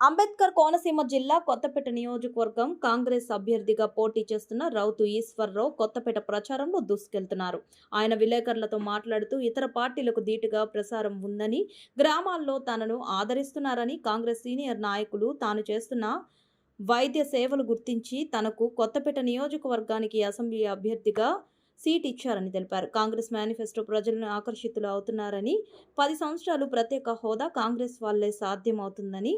అంబేద్కర్ కోనసీమ జిల్లా కొత్తపేట నియోజకవర్గం కాంగ్రెస్ అభ్యర్థిగా పోటీ చేస్తున్న రౌతు ఈశ్వర్రావు కొత్తపేట ప్రచారంలో దూసుకెళ్తున్నారు. ఆయన విలేకరులతో మాట్లాడుతూ ఇతర పార్టీలకు ధీటుగా ప్రసారం ఉందని గ్రామాల్లో తనను ఆదరిస్తున్నారని కాంగ్రెస్ సీనియర్ నాయకులు తాను చేస్తున్న వైద్య సేవలు గుర్తించి తనకు కొత్తపేట నియోజకవర్గానికి అసెంబ్లీ అభ్యర్థిగా సీట్ ఇచ్చారని తెలిపారు. కాంగ్రెస్ మేనిఫెస్టో ప్రజలను ఆకర్షితులు అవుతున్నారని పది సంవత్సరాలు ప్రత్యేక హోదా కాంగ్రెస్ వాళ్ళే సాధ్యమవుతుందని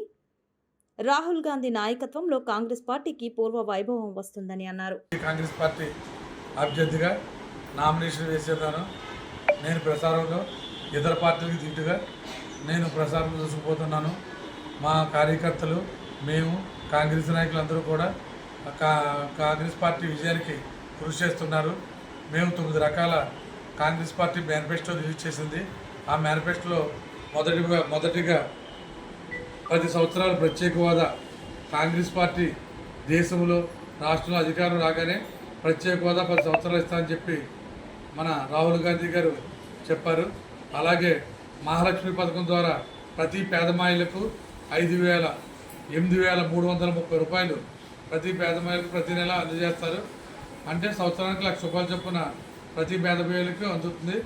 రాహుల్ గాంధీ నాయకత్వంలో కాంగ్రెస్ పార్టీకి పూర్వ వైభవం వస్తుందని అన్నారు. కాంగ్రెస్ పార్టీ అభ్యర్థిగా నామినేషన్ వేసేదాను. నేను ప్రచారంలో ఇతర పార్టీలకు దీటుగా నేను ప్రచారం చూసుకుపోతున్నాను మా కార్యకర్తలు మేము కాంగ్రెస్ నాయకులందరూ కూడా కాంగ్రెస్ పార్టీ విజయానికి కృషి చేస్తున్నారు. మేము తొమ్మిది రకాల కాంగ్రెస్ పార్టీ మేనిఫెస్టో రిలీజ్ చేసింది. ఆ మేనిఫెస్టోలో మొదటిగా మొదటిగా పది సంవత్సరాలు ప్రత్యేక హోదా కాంగ్రెస్ పార్టీ దేశంలో రాష్ట్రంలో అధికారం రాగానే ప్రత్యేక హోదా పది సంవత్సరాలు ఇస్తామని చెప్పి మన రాహుల్ గాంధీ గారు చెప్పారు. అలాగే మహాలక్ష్మి పథకం ద్వారా ప్రతి పేదమాయిలకు ఐదు వేల ఎనిమిది వేల మూడు వందల ముప్పై రూపాయలు ప్రతి పేదమాయిలకు ప్రతి నెల అందజేస్తారు. అంటే సంవత్సరానికి లక్ష రూపాయలు చొప్పున ప్రతి పేదమాయిలకు అందుతుంది.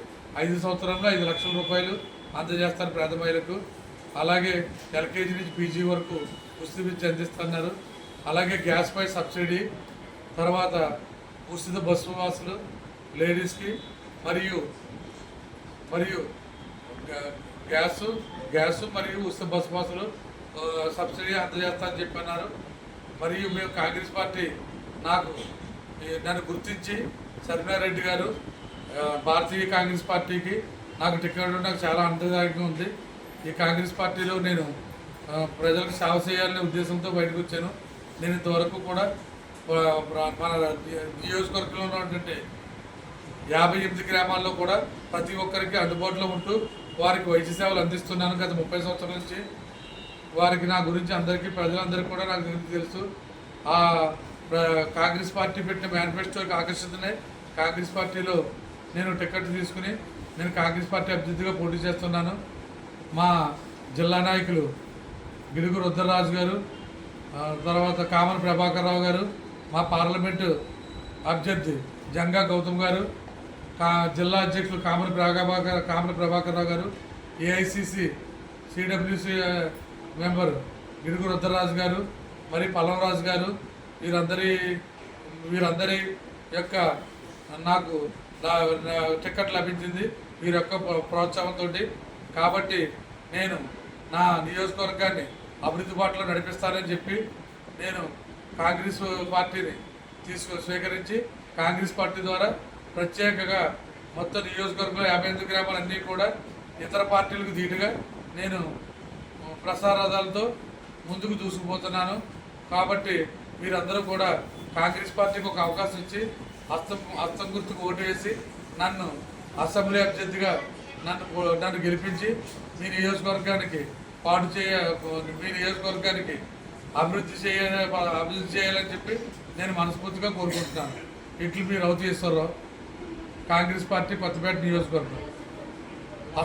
ఐదు సంవత్సరంలో ఐదు లక్షల రూపాయలు అందజేస్తారు పేదమాయిలకు అలాగే ఎల్కేజీ నుంచి పీజీ వరకు ఉచిత విద్య అందిస్తున్నారు. అలాగే గ్యాస్పై సబ్సిడీ తర్వాత ఉచిత బస్సు వాసులు లేడీస్కి మరియు మరియు గ్యాసు గ్యాసు మరియు ఉచిత బస్సు వాసులు సబ్సిడీ అందజేస్తామని చెప్పన్నారు. మరియు మేము కాంగ్రెస్ పార్టీ నాకు నన్ను గుర్తించి సత్యనారాయణ గారు భారతీయ కాంగ్రెస్ పార్టీకి నాకు టికెట్ నాకు చాలా ఆనందదాయకంగా ఉంది. ఈ కాంగ్రెస్ పార్టీలో నేను ప్రజలకు సేవ చేయాలనే ఉద్దేశంతో బయటకు వచ్చాను. నేను ఇంతవరకు కూడా మన నియోజకవర్గంలో ఉన్నటువంటి యాభై ఎనిమిది గ్రామాల్లో కూడా ప్రతి ఒక్కరికి అందుబాటులో ఉంటూ వారికి వైద్య సేవలు అందిస్తున్నాను గత ముప్పై సంవత్సరాల నుంచి. వారికి నా గురించి అందరికీ ప్రజలందరికీ కూడా నాకు గురించి తెలుసు? ఆ ప్ర- కాంగ్రెస్ పార్టీ పెట్టిన మేనిఫెస్టోకి ఆకర్షితున్నాయి కాంగ్రెస్ పార్టీలో నేను టికెట్ తీసుకుని నేను కాంగ్రెస్ పార్టీ అభ్యర్థిగా పోటీ చేస్తున్నాను. మా జిల్లా నాయకులు గిడుగు రుద్రరాజు గారు తర్వాత కామన్ ప్రభాకర్ రావు గారు మా పార్లమెంటు అభ్యర్థి జంగా గౌతమ్ గారు కా జిల్లా అధ్యక్షులు కామన్ ప్రభాకర్ కామన్ ప్రభాకర్ రావు గారు AICC CWC member Gidugu Rudraraju గారు మరి పల్లవరాజు గారు వీరందరి వీరందరి యొక్క నాకు టికెట్ లభించింది. వీరి యొక్క ప్రోత్సాహంతో కాబట్టి నేను నా నియోజకవర్గాన్ని అభివృద్ధి బాటలో నడిపిస్తానని చెప్పి నేను కాంగ్రెస్ పార్టీని తీసుకు స్వీకరించి కాంగ్రెస్ పార్టీ ద్వారా ప్రత్యేకంగా మొత్తం నియోజకవర్గంలో యాభై ఎనిమిది గ్రామాలన్నీ కూడా ఇతర పార్టీలకు ధీటుగా నేను ప్రసారాదాలతో ముందుకు దూసుకుపోతున్నాను. కాబట్టి మీరందరూ కూడా కాంగ్రెస్ పార్టీకి ఒక అవకాశం ఇచ్చి హస్తం హస్తం గుర్తుకు ఓటు వేసి నన్ను అసెంబ్లీ అభ్యర్థిగా నన్ను నన్ను గెలిపించి మీ నియోజకవర్గానికి పాటు చేయ మీ నియోజకవర్గానికి అభివృద్ధి చేయ అభివృద్ధి చేయాలని చెప్పి నేను మనస్ఫూర్తిగా కోరుకుంటున్నాను. ఇట్లు మీ రౌతీశ్వరరావు కాంగ్రెస్ పార్టీ కొత్తపేట నియోజకవర్గం.